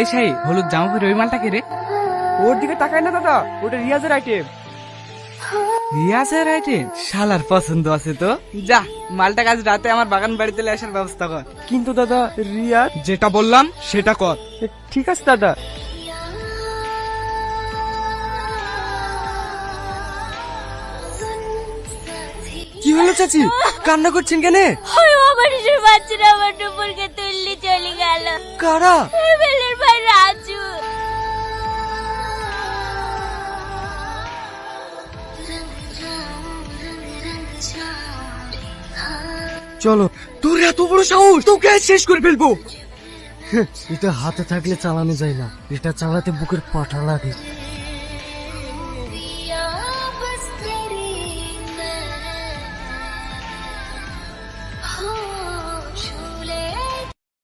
এই সেই হলুদ জামা পরে ওই মালটা কে রে? ওর দিকে তাকাই না দাদা ওটা রিয়াজের আইটেম রিয়াজের আইটেম শালার পছন্দ আছে তো। যা মালটা কাজ রাতে আমার বাগান বাড়িতে আসার ব্যবস্থা কর। কিন্তু দাদা রিয়াজ? যেটা বললাম সেটা কর। ঠিক আছে দাদা। কি হলো চাচি? কান্না করছেন কেন? অপারেশন বাচ্চারা। কারা? বেলের ভাই রাজু। চলো তোর এত বড় সাহস তোকে আজ শেষ করে ফেলব। এটা হাতে থাকলে চালানো যায় না। এটা চালাতে বুকের পাঠা লাগে।